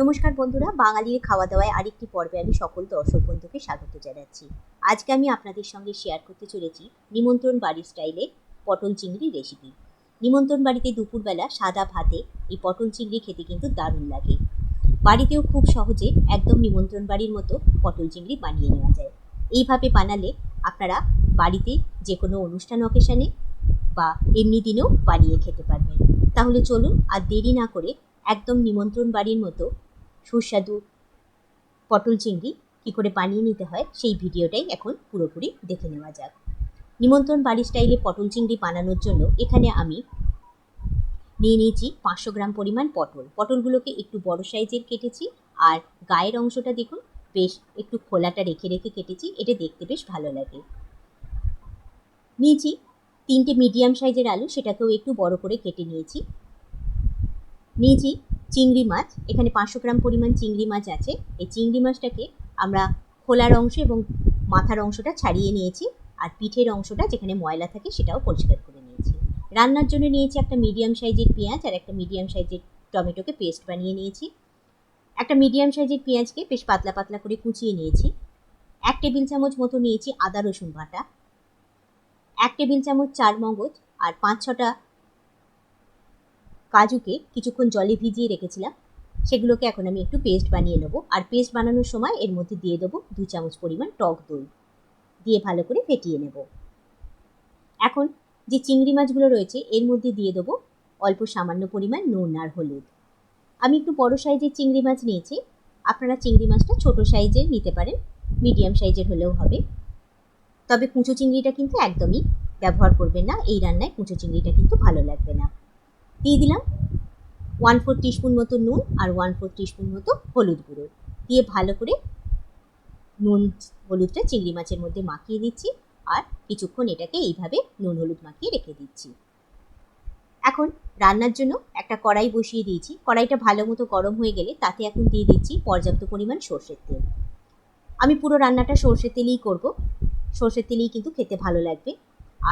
নমস্কার বন্ধুরা, বাঙালির খাওয়া দাওয়ায় আরেকটি পর্বে আমি সকল দর্শক বন্ধুকে স্বাগত জানাচ্ছি। আজকে আমি আপনাদের সঙ্গে শেয়ার করতে চলেছি নিমন্ত্রণ বাড়ির স্টাইলে পটল চিংড়ি রেসিপি নিমন্ত্রণ বাড়িতে দুপুরবেলা সাদা ভাতে এই পটল চিংড়ি খেতে কিন্তু দারুণ লাগে। বাড়িতেও খুব সহজে একদম নিমন্ত্রণ বাড়ির মতো পটল চিংড়ি বানিয়ে নেওয়া যায়। এইভাবে বানালে আপনারা বাড়িতে যে কোনো অনুষ্ঠান অকেশানে বা এমনি দিনেও বানিয়ে খেতে পারবেন। তাহলে চলুন আর দেরি না করে একদম নিমন্ত্রণ বাড়ির মতো সুস্বাদু পটল চিংড়ি কী করে বানিয়ে নিতে হয় সেই ভিডিওটাই এখন পুরোপুরি দেখে নেওয়া যাক। নিমন্ত্রণ বাড়ির স্টাইলে পটল চিংড়ি বানানোর জন্য এখানে আমি নিয়ে নিয়েছি পাঁচশো গ্রাম পরিমাণ পটল। পটলগুলোকে একটু বড় সাইজের কেটেছি আর গায়ের অংশটা দেখুন, বেশ একটু খোলাটা রেখে রেখে কেটেছি, এটা দেখতে বেশ ভালো লাগে। নিয়েছি তিনটে মিডিয়াম সাইজের আলু, সেটাকেও একটু বড় করে কেটে নিয়েছি। নিয়েছি চিংড়ি মাছ, এখানে পাঁচশো গ্রাম পরিমাণ চিংড়ি মাছ আছে। এই চিংড়ি মাছটাকে আমরা খোলার অংশ এবং মাথার অংশটা ছাড়িয়ে নিয়েছি আর পিঠের অংশটা যেখানে ময়লা থাকে সেটাও পরিষ্কার করে নিয়েছি। রান্নার জন্য নিয়েছি একটা মিডিয়াম সাইজের পেঁয়াজ আর একটা মিডিয়াম সাইজের টমেটোকে পেস্ট বানিয়ে নিয়েছি। একটা মিডিয়াম সাইজের পেঁয়াজকে বেশ পাতলা পাতলা করে কুচিয়ে নিয়েছি। এক টেবিল চামচ মতো নিয়েছি আদা রসুন বাটা, এক টেবিল চামচ চার মগজ আর পাঁচ ছটা কাজুকে কিছুক্ষণ জলে ভিজিয়ে রেখেছিলাম। সেগুলোকে এখন আমি একটু পেস্ট বানিয়ে নেব। আর পেস্ট বানানোর সময় এর মধ্যে দিয়ে দেবো দু চামচ পরিমাণ টক দই। দিয়ে ভালো করে ফেটিয়ে নেব। এখন যে চিংড়ি মাছগুলো রয়েছে, এর মধ্যে দিয়ে দেবো অল্প সামান্য পরিমাণ নুন আর হলুদ। আমি একটু বড় সাইজের চিংড়ি মাছ নিয়েছি। আপনারা চিংড়ি মাছটা ছোট সাইজের নিতে পারেন, মিডিয়াম সাইজের হলেও হবে। তবে কুঁচো চিংড়িটা কিন্তু একদমই ব্যবহার করবেন না। এই রান্নায় কুঁচো চিংড়িটা কিন্তু ভালো লাগবে না। দিয়ে দিলাম। ওয়ান ফোর টিস্পুন মতো নুন আর ওয়ান ফোর টিস্পুন মতো হলুদ গুঁড়ো। দিয়ে ভালো করে নুন, হলুদটা চিংড়ি মাছের মধ্যে মাখিয়ে দিচ্ছি আর কিছুক্ষণ এটাকে এইভাবে নুন, হলুদ মাখিয়ে রেখে দিচ্ছি। এখন রান্নার জন্য একটা কড়াই বসিয়ে দিয়েছি। কড়াইটা ভালো মতো গরম হয়ে গেলে তাতে এখন দিয়ে দিচ্ছি পর্যাপ্ত পরিমাণ সর্ষের তেল। আমি পুরো রান্নাটা সর্ষের তেলেই করব। সর্ষের তেলেই কিন্তু খেতে ভালো লাগবে।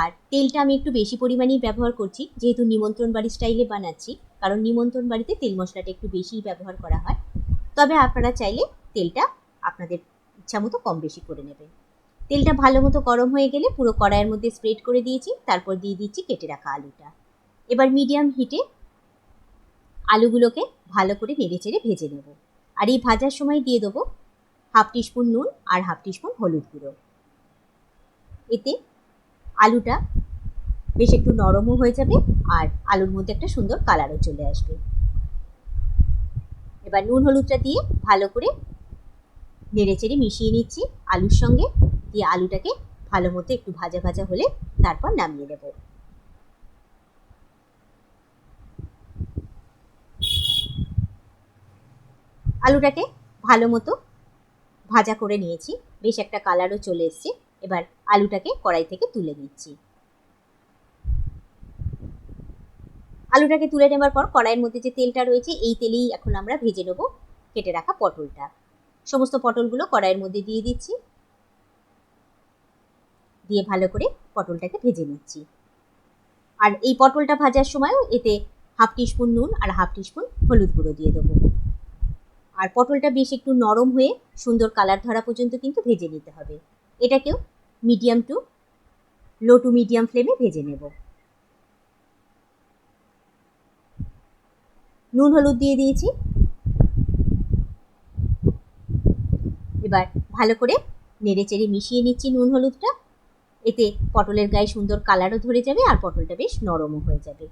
আর তেলটা আমি একটু বেশি পরিমাণেই ব্যবহার করছি, যেহেতু নিমন্ত্রণ বাড়ির স্টাইলে বানাচ্ছি, কারণ নিমন্ত্রণ বাড়িতে তেল মশলাটা একটু বেশিই ব্যবহার করা হয়। তবে আপনারা চাইলে তেলটা আপনাদের ইচ্ছা মতো কম বেশি করে নেবেন। তেলটা ভালো মতো গরম হয়ে গেলে পুরো কড়াইয়ের মধ্যে স্প্রেড করে দিয়েছি, তারপর দিয়ে দিচ্ছি কেটে রাখা আলুটা। এবার মিডিয়াম হিটে আলুগুলোকে ভালো করে নেড়ে চেড়ে ভেজে নেব। আর এই ভাজার সময় দিয়ে দেবো হাফ টিস্পুন নুন আর হাফ টিস্পুন হলুদ গুঁড়ো। এতে আলুটা বেশ একটু নরমও হয়ে যাবে আর আলুর মধ্যে একটা সুন্দর কালারও চলে আসবে। এবার নুন হলুদটা দিয়ে ভালো করে নেড়ে চেড়ে মিশিয়ে নিচ্ছি আলুর সঙ্গে। দিয়ে আলুটাকে ভালো মতো একটু ভাজা ভাজা হলে তারপর নামিয়ে দেব আলুটাকে ভালো মতো ভাজা করে নিয়েছি। বেশ একটা কালারও চলে এসছে। এবার আলুটাকে কড়াই থেকে তুলে নিচ্ছি। আলুটাকে তুলে নেবার পর কড়াইয়ের মধ্যে যে তেলটা রয়েছে, এই তেলেই এখন আমরা ভেজে নেব কেটে রাখা পটলটা। সমস্ত পটলগুলো কড়াইয়ের মধ্যে দিয়ে দিচ্ছি। দিয়ে ভালো করে পটলটাকে ভেজে নিচ্ছি। আর এই পটলটা ভাজার সময়ও এতে হাফ টিস্পুন নুন আর হাফ টিস্পুন হলুদ গুঁড়ো দিয়ে দেবো। আর পটলটা বেশ একটু নরম হয়ে সুন্দর কালার ধরা পর্যন্ত কিন্তু ভেজে নিতে হবে। এটাকেও medium to? Low to medium ফ্লেমে ভেজে নেব। নুন, হলুদ দিয়ে দিয়েছি। এবার ভালো করে নেড়ে চেড়ে মিশিয়ে নিচ্ছি নুন, হলুদটা। এতে পটলের গায়ে সুন্দর কালারও ধরে যাবে আর পটলটা বেশ নরমও হয়ে যাবে।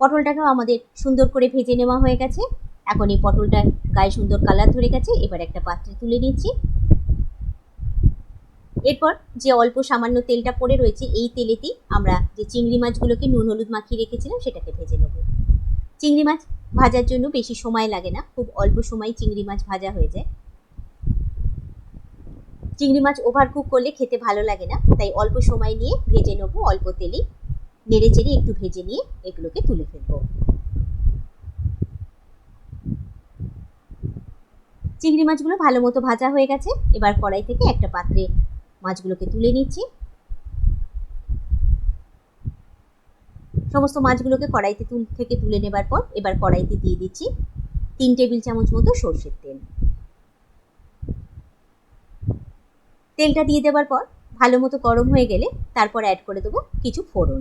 পটলটাকেও আমাদের সুন্দর করে ভেজে নেওয়া হয়ে গেছে। এখন এই পটলটার গায়ে সুন্দর কালার ধরে গেছে। এবার একটা পাত্রে তুলে নিচ্ছি। এরপর যে অল্প সামান্য তেলটা পড়ে রয়েছে, এই তেলেতেই আমরা যে চিংড়ি মাছগুলোকে নুন হলুদ মাখিয়ে রেখেছিলাম, সেটাকে ভেজে নেব। চিংড়ি মাছ ভাজার জন্য বেশি সময় লাগে না, খুব অল্প সময় চিংড়ি মাছ ভাজা হয়ে যায়। চিংড়ি মাছ ওভার কুক করলে খেতে ভালো লাগে না, তাই অল্প সময় নিয়ে ভেজে নেব, অল্প তেলেই নেড়ে চেড়ে একটু ভেজে নিয়ে এগুলোকে তুলে ফেলব। চিংড়ি মাছগুলো ভালো মতো ভাজা হয়ে গেছে, এবার কড়াই থেকে একটা পাত্রে মাছগুলোকে তুলে নিচ্ছি। সমস্ত মাছগুলোকে কড়াইতে তুল, থেকে তুলে নেবার পর এবার কড়াইতে দিয়ে দিচ্ছি তিন টেবিল চামচ মতো সর্ষের তেল। তেলটা দিয়ে দেওয়ার পর ভালো মতো গরম হয়ে গেলে তারপর অ্যাড করে দেবো কিছু ফোড়ন।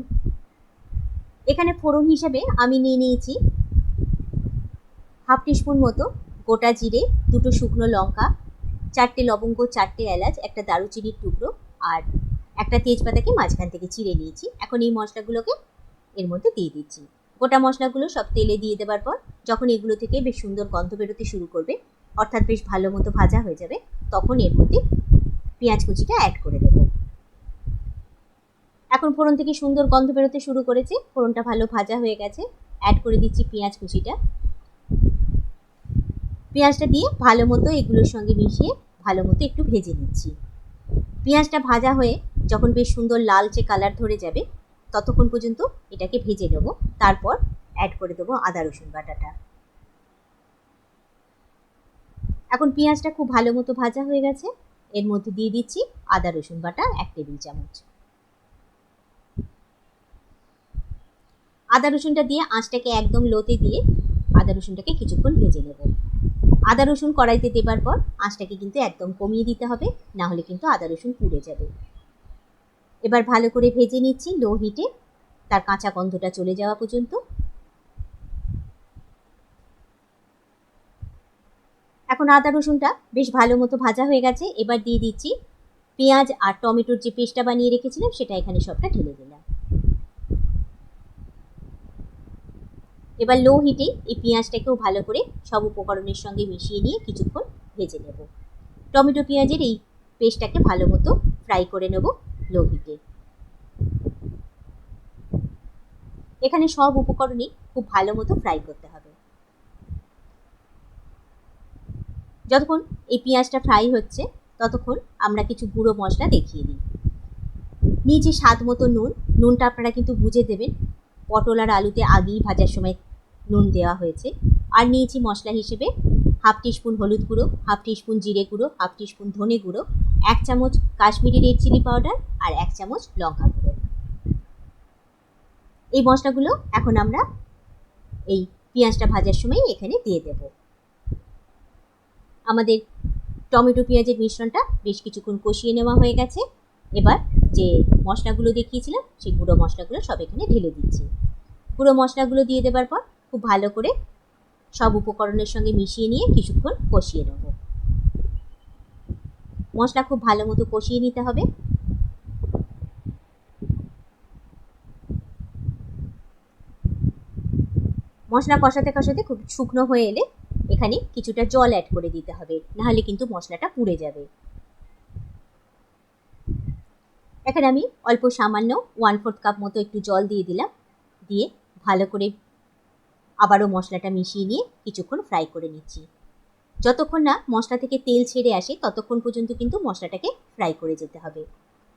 এখানে ফোড়ন হিসাবে আমি নিয়ে নিয়েছি হাফ টিস্পুন মতো গোটা জিরে, দুটো শুকনো লঙ্কা চারটে লবঙ্গ, চারটে এলাচ, একটা দারুচিনির টুকরো আর একটা তেজপাতাকে মাঝখান থেকে চিড়ে নিয়েছি। এখন এই মশলাগুলোকে এর মধ্যে দিয়ে দিচ্ছি। গোটা মশলাগুলো সব তেলে দিয়ে দেওয়ার পর যখন এগুলো থেকে বেশ সুন্দর গন্ধ বেরোতে শুরু করবে, অর্থাৎ বেশ ভালো মতো ভাজা হয়ে যাবে, তখন এর মধ্যে পেঁয়াজ কুচিটা অ্যাড করে দেব। এখন ফোড়ন থেকে সুন্দর গন্ধ বেরোতে শুরু করেছে, ফোড়নটা ভালো ভাজা হয়ে গেছে অ্যাড করে দিচ্ছি পেঁয়াজ কুচিটা। পেঁয়াজটা দিয়ে ভালো মতো এগুলোর সঙ্গে মিশিয়ে ভালো মতো একটু ভেজে নিচ্ছি। পেঁয়াজটা ভাজা হয়ে যখন বেশ সুন্দর লালচে কালার ধরে যাবে, ততক্ষণ পর্যন্ত এটাকে ভেজে নেব। তারপর অ্যাড করে দেবো আদা, রসুন বাটাটা। এখন পেঁয়াজটা খুব ভালো মতো ভাজা হয়ে গেছে। এর মধ্যে দিয়ে দিচ্ছি আদা, রসুন বাটা এক টেবিল চামচ। আদা, রসুনটা দিয়ে আঁচটাকে একদম লোতে দিয়ে আদা, রসুনটাকে কিছুক্ষণ ভেজে নেব। আদা রসুন কড়াইতে দেবার পর আঁচটাকে কিন্তু একদম কমিয়ে দিতে হবে, না হলে কিন্তু আদা রসুন পুড়ে যাবে। এবার ভালো করে ভেজে নিচ্ছি লো হিটে, তার কাঁচা গন্ধটা চলে যাওয়া পর্যন্ত। এখন আদা রসুনটা বেশ ভালো মতো ভাজা হয়ে গেছে, এবার দিয়ে দিচ্ছি পেঁয়াজ আর টমেটোর যে পেস্টটা বানিয়ে রেখেছিলাম, সেটা এখানে সবটা ঢেলে দিলাম। এবার লো হিটে এই পেঁয়াজটাকেও ভালো করে সব উপকরণের সঙ্গে মিশিয়ে নিয়ে কিছুক্ষণ ভেজে নেব। টমেটো পেঁয়াজের এই পেস্টটাকে ভালো মতো ফ্রাই করে নেব লো হিটে। এখানে সব উপকরণই খুব ভালো মতো ফ্রাই করতে হবে। যতক্ষণ এই পেঁয়াজটা ফ্রাই হচ্ছে, ততক্ষণ আমরা কিছু গুঁড়ো মশলা দেখিয়ে দিই। নিচে স্বাদ মতো নুন। নুনটা আপনারা কিন্তু বুঝে দেবেন। পটল আর আলুতে আগেই ভাজার সময় নুন দেওয়া হয়েছে। আর নিয়েছি মশলা হিসেবে হাফ টিস্পুন হলুদ গুঁড়ো, হাফ টিস্পুন জিরে গুঁড়ো, হাফ টিস্পুন ধনে গুঁড়ো, এক চামচ কাশ্মীরি রেড চিলি পাউডার আর এক চামচ লঙ্কা গুঁড়ো। এই মশলাগুলো এখন আমরা এই পেঁয়াজটা ভাজার সময় এখানে দিয়ে দেব। আমাদের টমেটো পেঁয়াজের মিশ্রণটা বেশ কিছুক্ষণ কষিয়ে নেওয়া হয়ে গেছে। এবার যে মশলাগুলো দেখিয়েছিলাম, সেই গুঁড়ো মশলাগুলো সব এখানে ঢেলে দিচ্ছি। গুঁড়ো মশলাগুলো দিয়ে দেবার পর খুব ভালো করে সব উপকরণের সঙ্গে মিশিয়ে নিয়ে কিছুক্ষণ কষিয়ে নেব। মশলা খুব ভালো মতো কষিয়ে নিতে হবে। মশলা কষাতে কষাতে খুব শুকনো হয়ে এলে এখানে কিছুটা জল অ্যাড করে দিতে হবে, নাহলে কিন্তু মশলাটা পুড়ে যাবে। এখানে আমি অল্প সামান্য ওয়ান ফোর্থ কাপ মতো একটু জল দিয়ে দিলাম, দিয়ে ভালো করে আবারও মশলাটা মিশিয়ে নিয়ে কিছুক্ষণ ফ্রাই করে নিচ্ছি। যতক্ষণ না মশলা থেকে তেল ছেড়ে আসে, ততক্ষণ পর্যন্ত কিন্তু মশলাটাকে ফ্রাই করে যেতে হবে।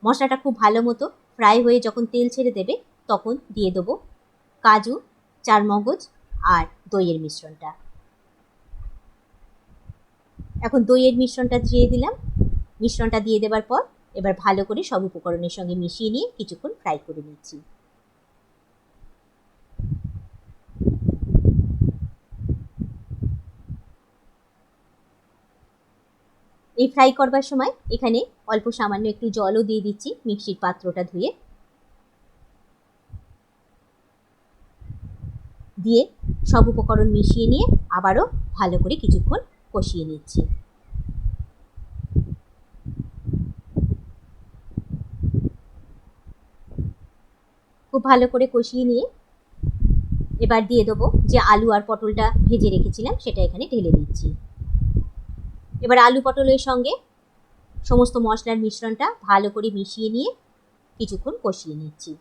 মশলাটা খুব ভালো মতো ফ্রাই হয়ে যখন তেল ছেড়ে দেবে, তখন দিয়ে দেবো কাজু, চারমগজ আর দইয়ের মিশ্রণটা। এখন দইয়ের মিশ্রণটা দিয়ে দিলাম। মিশ্রণটা দিয়ে দেবার পর এবার ভালো করে সব উপকরণের সঙ্গে মিশিয়ে নিয়ে কিছুক্ষণ ফ্রাই করে নিচ্ছি। এই ফ্রাই করবার সময় এখানে অল্প সামান্য একটু জলও দিয়ে দিচ্ছি মিক্সির পাত্রটা ধুয়ে। দিয়ে সব উপকরণ মিশিয়ে নিয়ে আবারও ভালো করে কিছুক্ষণ কষিয়ে নিচ্ছি। খুব ভালো করে কষিয়ে নিয়ে এবার দিয়ে দেবো যে আলু আর পটলটা ভেজে রেখেছিলাম সেটা এখানে ঢেলে দিচ্ছি। এবার আলু পটলের সঙ্গে সমস্ত মশলার মিশ্রণটা ভালো করে মিশিয়ে নিয়ে কিছুক্ষণ কষিয়ে নিচ্ছি।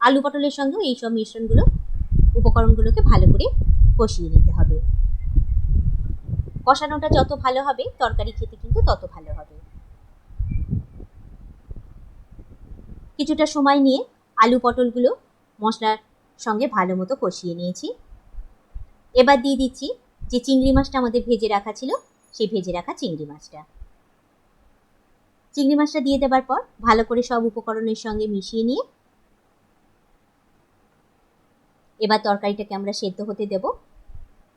আলু পটলের সঙ্গেও এই সব মিশ্রণগুলো, উপকরণগুলোকে ভালো করে কষিয়ে নিতে হবে। কষানোটা যত ভালো হবে, তরকারি খেতে কিন্তু তত ভালো হবে। কিছুটা সময় নিয়ে আলু পটলগুলো মশলার সঙ্গে ভালো মতো কষিয়ে নিয়েছি। এবার দিয়ে দিচ্ছি যে চিংড়ি মাছটা আমাদের ভেজে রাখা ছিল সেই ভেজে রাখা চিংড়ি মাছটা। চিংড়ি মাছটা দিয়ে দেবার পর ভালো করে সব উপকরণের সঙ্গে মিশিয়ে নিয়ে এবার তরকারিটাকে আমরা সেদ্ধ হতে দেব।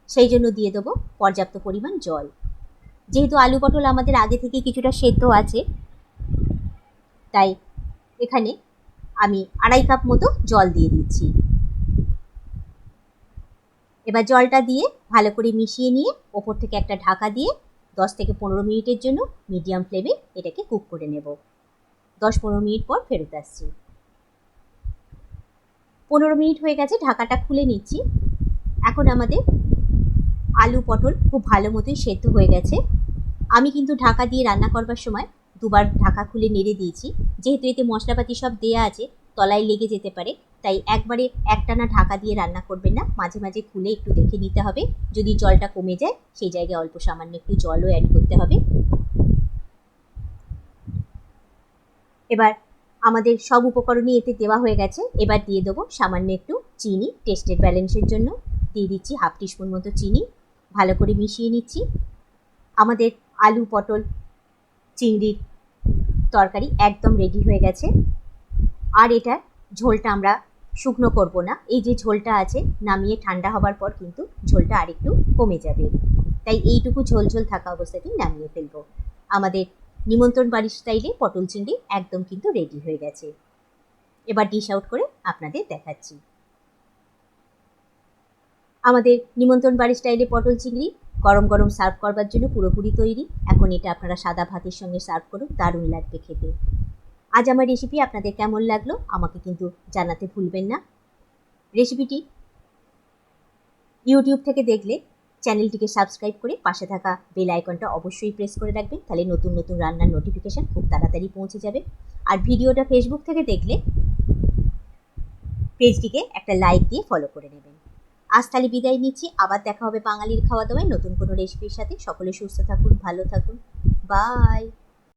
সেই জন্য দিয়ে দেবো পর্যাপ্ত পরিমাণ জল। যেহেতু আলু পটল আমাদের আগে থেকে কিছুটা সেদ্ধ আছে, তাই এখানে আমি আড়াই কাপ মতো জল দিয়ে দিচ্ছি। এবার জলটা দিয়ে ভালো করে মিশিয়ে নিয়ে ওপর থেকে একটা ঢাকা দিয়ে দশ থেকে পনেরো মিনিটের জন্য মিডিয়াম ফ্লেমে এটাকে কুক করে নেব। দশ পনেরো মিনিট পর ফেরত আসছি। পনেরো মিনিট হয়ে গেছে, ঢাকাটা খুলে নিচ্ছি। এখন আমাদের আলু পটল খুব ভালো মতোই সেদ্ধ হয়ে গেছে। আমি কিন্তু ঢাকা দিয়ে রান্না করবার সময় দুবার ঢাকা খুলে নেড়ে দিয়েছি। যেহেতু এতে মশলাপাতি সব দেয়া আছে, তলায় লেগে যেতে পারে। তাই একবারে একটানা ঢাকা দিয়ে রান্না করবেন না। মাঝে মাঝে খুলে একটু দেখে নিতে হবে। যদি জলটা কমে যায়, সেই জায়গায় অল্প সামান্য একটু জলও অ্যাড করতে হবে। এবার আমাদের সব উপকরণই এতে দেওয়া হয়ে গেছে। এবার দিয়ে দেবো সামান্য একটু চিনি টেস্টের ব্যালেন্সের জন্য। দিয়ে দিচ্ছি হাফ টিস্পুন মতো চিনি। ভালো করে মিশিয়ে নিচ্ছি। আমাদের আলু পটল চিংড়ির তরকারি একদম রেডি হয়ে গেছে। আর এটার ঝোলটা আমরা শুকনো করব না। এই যে ঝোলটা আছে, নামিয়ে ঠান্ডা হবার পর কিন্তু ঝোলটা আরেকটু কমে যাবে। তাই এইটুকু ঝোল ঝোল থাকা অবস্থাতেই নামিয়ে ফেলব। আমাদের নিমন্ত্রণ বাড়ির স্টাইলে পটল চিংড়ি একদম কিন্তু রেডি হয়ে গেছে। এবার ডিশ আউট করে আপনাদের দেখাচ্ছি। আমাদের নিমন্ত্রণ বাড়ির স্টাইলে পটল চিংড়ি গরম গরম সার্ভ করবার জন্য পুরোপুরি তৈরি। এখন এটা আপনারা সাদা ভাতের সঙ্গে সার্ভ করুন, দারুণ লাগবে খেতে। আজ আমার রেসিপি আপনাদের কেমন লাগল আমাকে কিন্তু জানাতে ভুলবেন না। রেসিপিটি ইউটিউব থেকে দেখলে চ্যানেলটিকে সাবস্ক্রাইব করে পাশে থাকা বেল আইকনটা অবশ্যই প্রেস করে রাখবেন, তাহলে নতুন নতুন রান্নার নোটিফিকেশান খুব তাড়াতাড়ি পৌঁছে যাবে। আর ভিডিওটা ফেসবুক থেকে দেখলে পেজটিকে একটা লাইক দিয়ে ফলো করে নেবেন। আজ তাহলে বিদায় নিচ্ছি, আবার দেখা হবে বাঙালির খাওয়া দাওয়ায় নতুন কোনো রেসিপির সাথে। সকলে সুস্থ থাকুন, ভালো থাকুন। বাই